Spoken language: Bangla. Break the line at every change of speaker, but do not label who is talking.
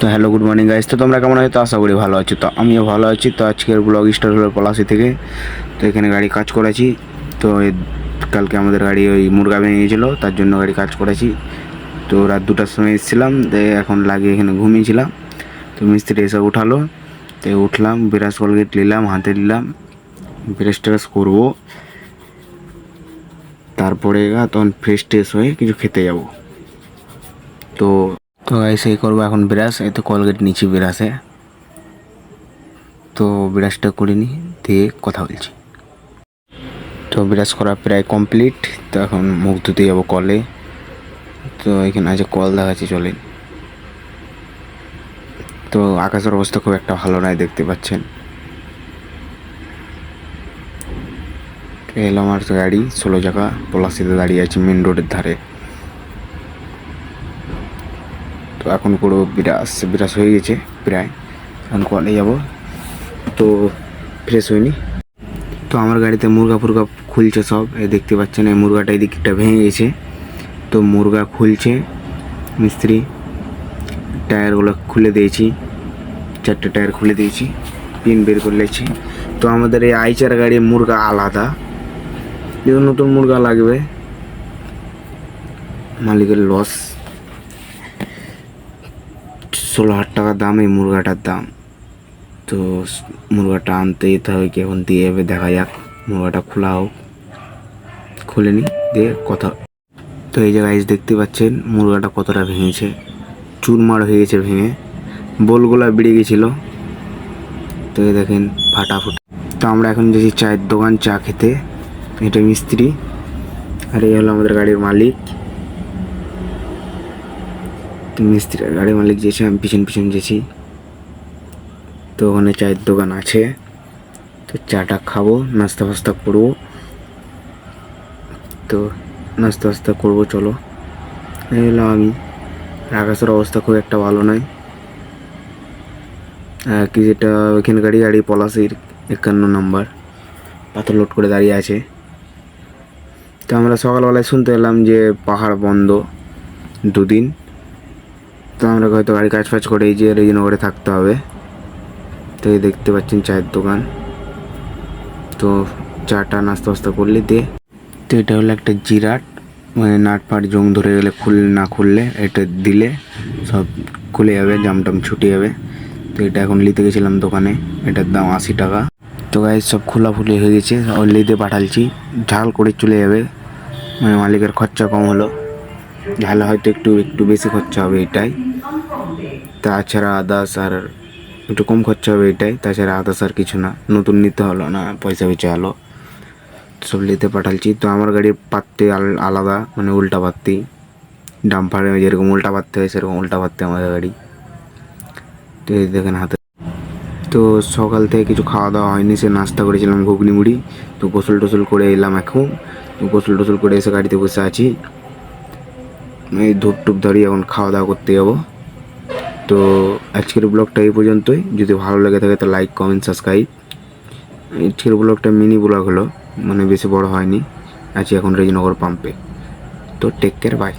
তো হ্যালো গুড মর্নিং গাইস তো তোমরা কেমন আছো? তো আশা করি ভালো আছো। তো আমিও ভালো আছি। তো আজকের ব্লগ স্টার্ট হলো পলাশি থেকে। তো এখানে গাড়ি কাজ করেছি। তো কালকে আমাদের গাড়ি ওই মুরগা ভেঙে গিয়েছিল তার জন্য গাড়ি কাজ করেছি। তো রাত দুটার সময় এসেছিলাম। এখন লাগিয়ে এখানে ঘুমিয়েছিলাম। তো মিস্ত্রি এসে উঠালো। তো উঠলাম বিরাজ কলগেট নিলাম, হাতে নিলাম। ব্রাশ ট্রাশ করব। তারপরে তখন ফ্রেশ ট্রেশ হয়ে কিছু খেতে যাব। তো তো এসে করব এখন ব্রাশ, এই তো কলগেট নিচ্ছি ব্রাশে। তো ব্রাশটা করে দিয়ে কথা বলছি। তো ব্রাশ করা প্রায় কমপ্লিট তো এখন মুখ ধুতে যাব কলে তো এখানে আছে কল দেখাচ্ছি চলে তো আকাশের অবস্থা খুব একটা ভালো নয় দেখতে পাচ্ছেন। এলো আমার গাড়ি, ষোলো চাকা, পলাশিতে দাঁড়িয়ে আছে মেন রোডের ধারে। তো এখন পুরো বিরাস বিরাস হয়ে গেছে প্রায়। এখন কলে যাব। তো ফ্রেশ হয়নি তো আমার গাড়িতে মুরগা ফুরগা খুলছে সব। এই দেখতে পাচ্ছেন, এই মুরগাটা এই দিকটা ভেঙে গেছে। তো মুরগা খুলছে মিস্ত্রি। টায়ারগুলো খুলে দিয়েছি। চারটে টায়ার খুলে দিয়েছি। পিন বের করে নিয়েছি। তো আমাদের এই আইচার গাড়ির মুরগা আলাদা। নতুন মুরগা লাগবে। মালিকের লস ষোলো হাজার টাকা দাম এই মুরগাটার দাম। তো মুরগাটা আনতে যেতে হবে কি এখন? দিয়ে যাবে দেখা যাক। মুরগাটা খোলা হোক। খুলে নি, দিয়ে কথা তো এই জায়গায় দেখতে পাচ্ছেন, মুরগাটা কতটা ভেঙেছে। চুরমার হয়ে গেছে ভেঙে। বোলগুলা বেড়ে গেছিল। তো এই দেখেন, ফাটাফুটি। তো আমরা এখন যেছি চায়ের দোকান, চা খেতে। এটা মিস্ত্রি। আর এই হলো আমাদের গাড়ির মালিক। মিস্ত্রি, গাড়ির মালিক যেছে আমি পিছন পিছন যেছি। তো ওখানে চায়ের দোকান আছে। তো চাটা খাব, নাস্তা ফাস্তা করব। তো নাস্তা ফাস্তা করব, চলো। হলো আমি। আকাশের অবস্থা খুব একটা ভালো নয়। কি যেটা ওইখানে গাড়ি গাড়ি পলাশির একান্ন নাম্বার। পাথর লোড করে দাঁড়িয়ে আছে। তো আমরা সকালবেলায় শুনতে এলাম যে পাহাড় বন্ধ দুদিন। তো আমরা হয়তো গাড়ি কাজ ফাজ করে এই যে রেজিনগরে থাকতে হবে। তো এই দেখতে পাচ্ছেন চায়ের দোকান। তো চাটা নাস্তা ফাস্তা করলে দিয়ে তো এটা হলো একটা জিরাট। মানে নাট পাট জং ধরে গেলে খুল না খুললে এটা দিলে সব খুলে যাবে, জামটাম ছুটে যাবে। তো এটা এখন নিতে গেছিলাম দোকানে। এটার দাম আশি টাকা। তো গায়ে সব খোলাফুলি হয়ে গেছে। লিতে পাঠালছি। ঝাল করে চলে যাবে। মানে মালিকের খরচা কম হলো। ঝালে হয়তো একটু একটু বেশি খরচা হবে এটাই। তাছাড়া আদার্স আর একটু কম খরচা হবে এটাই। তাছাড়া আদার্স আর কিছু না। নতুন নিতে হলো না, পয়সা বেঁচে হলো। সব নিতে পাঠালছি। তো আমার গাড়ির পাত্তি আল- আলাদা মানে উল্টা পাত্তি। ডাম্পারে যেরকম উল্টা পাত্তি হয়, সেরকম উল্টা পাত্তি আমাদের গাড়ি। তো এই দেখেন হাতে। তো সকাল থেকে কিছু খাওয়া দাওয়া হয়নি, সে নাস্তা করেছিলাম ঘুগনি মুড়ি। তো গোসল টোসল করে এলাম এখন। তো গোসল টোসল করে এসে গাড়িতে বসে আছি। এই ধূপ টুপ ধরিয়ে এখন খাওয়া দাওয়া করতে যাব। তো আজকের ব্লগটা এই পর্যন্তই। যদি ভালো লেগে থাকে তো লাইক কমেন্ট সাবস্ক্রাইব আজকের ব্লগটা মিনি ব্লগ হলো মানে বেশি বড় হয়নি। আছি এখন রেজনগর পাম্পে। তো টেক কেয়ার বাই